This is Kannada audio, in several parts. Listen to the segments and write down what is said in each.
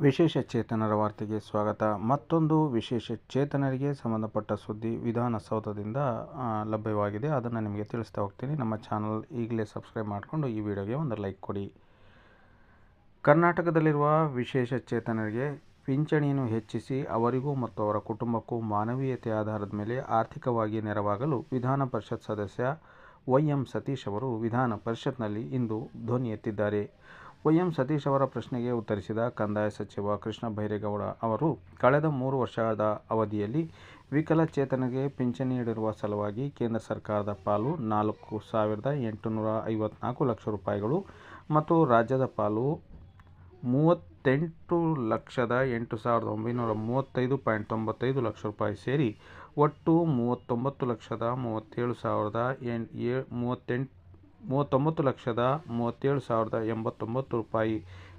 ವಿಶೇಷ ಚೇತನರ ವಾರ್ತೆಗೆ ಸ್ವಾಗತ. ಮತ್ತೊಂದು ವಿಶೇಷ ಚೇತನರಿಗೆ ಸಂಬಂಧಪಟ್ಟ ಸುದ್ದಿ ವಿಧಾನಸೌಧದಿಂದ ಲಭ್ಯವಾಗಿದೆ. ಅದನ್ನು ನಿಮಗೆ ತಿಳಿಸ್ತಾ ಹೋಗ್ತೀನಿ. ನಮ್ಮ ಚಾನಲ್ ಈಗಲೇ ಸಬ್ಸ್ಕ್ರೈಬ್ ಮಾಡಿಕೊಂಡು ಈ ವಿಡಿಯೋಗೆ ಒಂದು ಲೈಕ್ ಕೊಡಿ. ಕರ್ನಾಟಕದಲ್ಲಿರುವ ವಿಶೇಷ ಚೇತನರಿಗೆ ಪಿಂಚಣಿಯನ್ನು ಹೆಚ್ಚಿಸಿ ಅವರಿಗೂ ಮತ್ತು ಅವರ ಕುಟುಂಬಕ್ಕೂ ಮಾನವೀಯತೆ ಆಧಾರದ ಮೇಲೆ ಆರ್ಥಿಕವಾಗಿ ನೆರವಾಗಲು ವಿಧಾನ ಪರಿಷತ್ ಸದಸ್ಯ ವೈ ಎಂ ಸತೀಶ್ ಅವರು ವಿಧಾನ ಪರಿಷತ್ನಲ್ಲಿ ಇಂದು ಧ್ವನಿ ಎತ್ತಿದ್ದಾರೆ. ವೈ ಎಂ ಸತೀಶ್ ಅವರ ಪ್ರಶ್ನೆಗೆ ಉತ್ತರಿಸಿದ ಕಂದಾಯ ಸಚಿವ ಕೃಷ್ಣ ಬೈರೇಗೌಡ ಅವರು, ಕಳೆದ ಮೂರು ವರ್ಷದ ಅವಧಿಯಲ್ಲಿ ವಿಕಲಚೇತನರಿಗೆ ಪಿಂಚಣಿ ನೀಡಿರುವ ಸಲುವಾಗಿ ಕೇಂದ್ರ ಸರ್ಕಾರದ ಪಾಲು ನಾಲ್ಕು ಸಾವಿರದ ಎಂಟುನೂರ ಐವತ್ನಾಲ್ಕು ಲಕ್ಷ ರೂಪಾಯಿಗಳು ಮತ್ತು ರಾಜ್ಯದ ಪಾಲು ಮೂವತ್ತೆಂಟು ಲಕ್ಷದ ಎಂಟು ಸಾವಿರದ ಒಂಬೈನೂರ ಮೂವತ್ತೈದು ಪಾಯಿಂಟ್ ತೊಂಬತ್ತೈದು ಲಕ್ಷ ರೂಪಾಯಿ ಸೇರಿ ಒಟ್ಟು ಮೂವತ್ತೊಂಬತ್ತು ಲಕ್ಷದ ಮೂವತ್ತೇಳು ಸಾವಿರದ ಎಂ ಏ ಮೂವತ್ತೆಂಟು, ಮೂವತ್ತೊಂಬತ್ತು ಲಕ್ಷದ ಮೂವತ್ತೇಳು ಸಾವಿರದ ಎಂಬತ್ತೊಂಬತ್ತು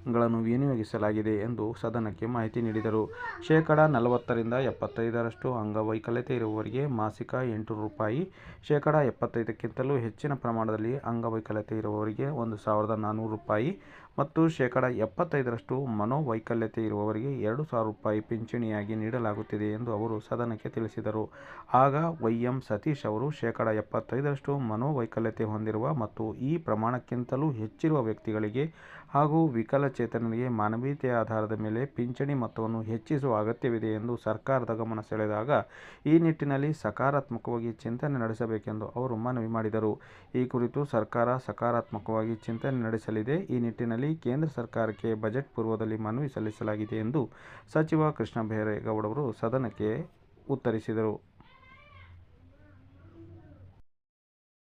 ರೂಪಾಯಿಗಳನ್ನು ವಿನಿಯೋಗಿಸಲಾಗಿದೆ ಎಂದು ಸದನಕ್ಕೆ ಮಾಹಿತಿ ನೀಡಿದರು. ಶೇಕಡ ನಲವತ್ತರಿಂದ ಎಪ್ಪತ್ತೈದರಷ್ಟು ಅಂಗವೈಕಲ್ಯತೆ ಇರುವವರಿಗೆ ಮಾಸಿಕ ಎಂಟು ರೂಪಾಯಿ, ಶೇಕಡ ಎಪ್ಪತ್ತೈದಕ್ಕಿಂತಲೂ ಹೆಚ್ಚಿನ ಪ್ರಮಾಣದಲ್ಲಿ ಅಂಗವೈಕಲ್ಯತೆ ಇರುವವರಿಗೆ ಒಂದು ಸಾವಿರದ ನಾನ್ನೂರು ರೂಪಾಯಿ ಮತ್ತು ಶೇಕಡ ಎಪ್ಪತ್ತೈದರಷ್ಟು ಮನೋವೈಕಲ್ಯತೆ ಇರುವವರಿಗೆ ಎರಡು ಸಾವಿರ ರೂಪಾಯಿ ಪಿಂಚಣಿಯಾಗಿ ನೀಡಲಾಗುತ್ತಿದೆ ಎಂದು ಅವರು ಸದನಕ್ಕೆ ತಿಳಿಸಿದರು. ಆಗ ವೈ ಎಂ ಸತೀಶ್ ಅವರು ಶೇಕಡ ಎಪ್ಪತ್ತೈದರಷ್ಟು ಮನೋವೈಕಲ್ಯತೆ ಹೊಂದಿರುವ ಮತ್ತು ಈ ಪ್ರಮಾಣಕ್ಕಿಂತಲೂ ಹೆಚ್ಚಿರುವ ವ್ಯಕ್ತಿಗಳಿಗೆ ಹಾಗೂ ವಿಕಲಚೇತನರಿಗೆ ಮಾನವೀಯತೆಯ ಆಧಾರದ ಮೇಲೆ ಪಿಂಚಣಿ ಮೊತ್ತವನ್ನು ಹೆಚ್ಚಿಸುವ ಅಗತ್ಯವಿದೆ ಎಂದು ಸರ್ಕಾರದ ಗಮನ ಸೆಳೆದಾಗ ಈ ನಿಟ್ಟಿನಲ್ಲಿ ಸಕಾರಾತ್ಮಕವಾಗಿ ಚಿಂತನೆ ನಡೆಸಬೇಕೆಂದು ಅವರು ಮನವಿ ಮಾಡಿದರು. ಈ ಕುರಿತು ಸರ್ಕಾರ ಸಕಾರಾತ್ಮಕವಾಗಿ ಚಿಂತನೆ ನಡೆಸಲಿದೆ. ಈ ನಿಟ್ಟಿನಲ್ಲಿ ಕೇಂದ್ರ ಸರ್ಕಾರಕ್ಕೆ ಬಜೆಟ್ ಪೂರ್ವದಲ್ಲಿ ಮನವಿ ಸಲ್ಲಿಸಲಾಗಿದೆ ಎಂದು ಸಚಿವ ಕೃಷ್ಣ ಅವರು ಸದನಕ್ಕೆ ಉತ್ತರಿಸಿದರು.